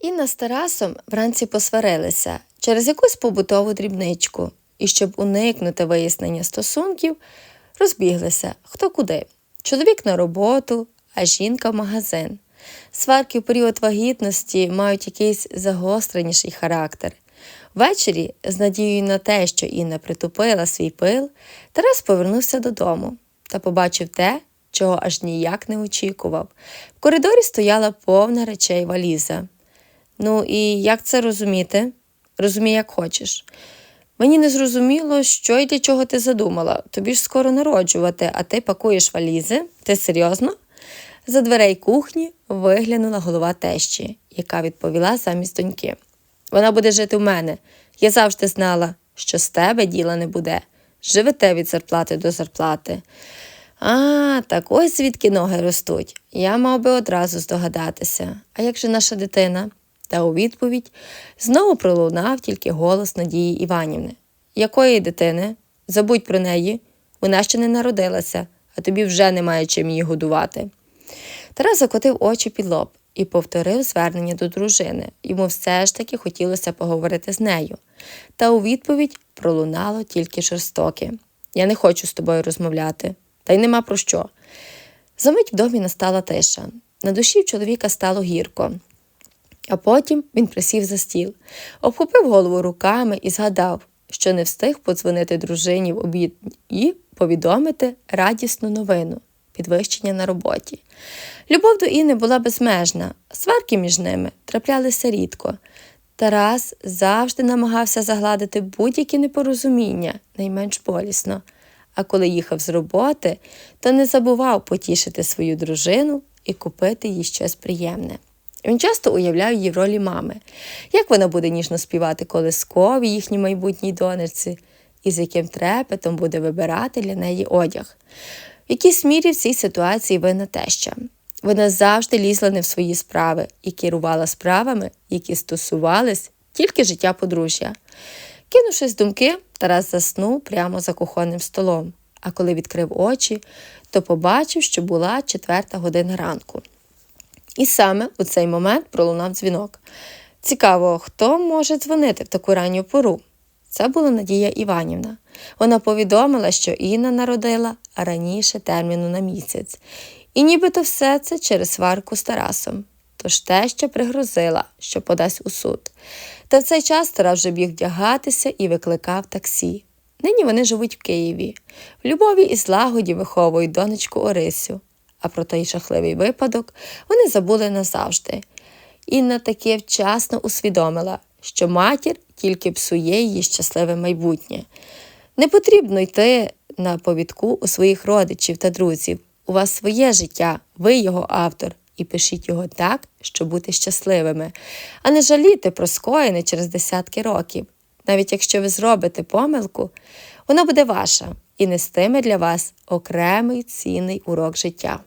Інна з Тарасом вранці посварилися через якусь побутову дрібничку, і щоб уникнути вияснення стосунків, розбіглися хто куди. Чоловік на роботу, а жінка в магазин. Сварки в період вагітності мають якийсь загостреніший характер. Ввечері, з надією на те, що Інна притупила свій пил, Тарас повернувся додому та побачив те, чого аж ніяк не очікував. В коридорі стояла повна речей валіза. Ну і як це розуміти? Розумій, як хочеш. Мені не зрозуміло, що і для чого ти задумала. Тобі ж скоро народжувати, а ти пакуєш валізи. Ти серйозно? За дверей кухні виглянула голова тещі, яка відповіла замість доньки. Вона буде жити в мене. Я завжди знала, що з тебе діла не буде. Живете від зарплати до зарплати. А, так ось звідки ноги ростуть. Я мав би одразу здогадатися. А як же наша дитина? Та у відповідь знову пролунав тільки голос Надії Іванівни. Якої дитини? Забудь про неї. Вона ще не народилася, а тобі вже немає чим її годувати. Тарас закотив очі під лоб і повторив звернення до дружини. Йому все ж таки хотілося поговорити з нею. Та у відповідь пролунало тільки жорстоке. Я не хочу з тобою розмовляти, та й нема про що. Замить в домі настала тиша. На душі в чоловіка стало гірко. А потім він присів за стіл, обхопив голову руками і згадав, що не встиг подзвонити дружині в обід і повідомити радісну новину підвищення на роботі. Любов до Інни була безмежна, сварки між ними траплялися рідко. Тарас завжди намагався загладити будь-які непорозуміння, найменш болісно. А коли їхав з роботи, то не забував потішити свою дружину і купити їй щось приємне. Він часто уявляв її в ролі мами, як вона буде ніжно співати колискові їхній майбутній донечці, і з яким трепетом буде вибирати для неї одяг. В якійсь мірі в цій ситуації винна теща. Вона завжди лізла не в свої справи і керувала справами, які стосувались тільки життя подружжя. Кинувшись думки, Тарас заснув прямо за кухонним столом, а коли відкрив очі, то побачив, що була четверта година ранку. І саме у цей момент пролунав дзвінок. Цікаво, хто може дзвонити в таку ранню пору? Це була Надія Іванівна. Вона повідомила, що Інна народила раніше терміну на місяць, і нібито все це через сварку з Тарасом. Тож те, що пригрозила, що подасть у суд. Та в цей час Тарас вже біг вдягатися і викликав таксі. Нині вони живуть в Києві. В любові і злагоді виховують донечку Орисю. А про той жахливий випадок вони забули назавжди. Інна таки вчасно усвідомила, що матір тільки псує її щасливе майбутнє. Не потрібно йти на повідку у своїх родичів та друзів. У вас своє життя, ви його автор, і пишіть його так, щоб бути щасливими, а не жаліти про скоєне через десятки років. Навіть якщо ви зробите помилку, вона буде ваша і нестиме для вас окремий цінний урок життя.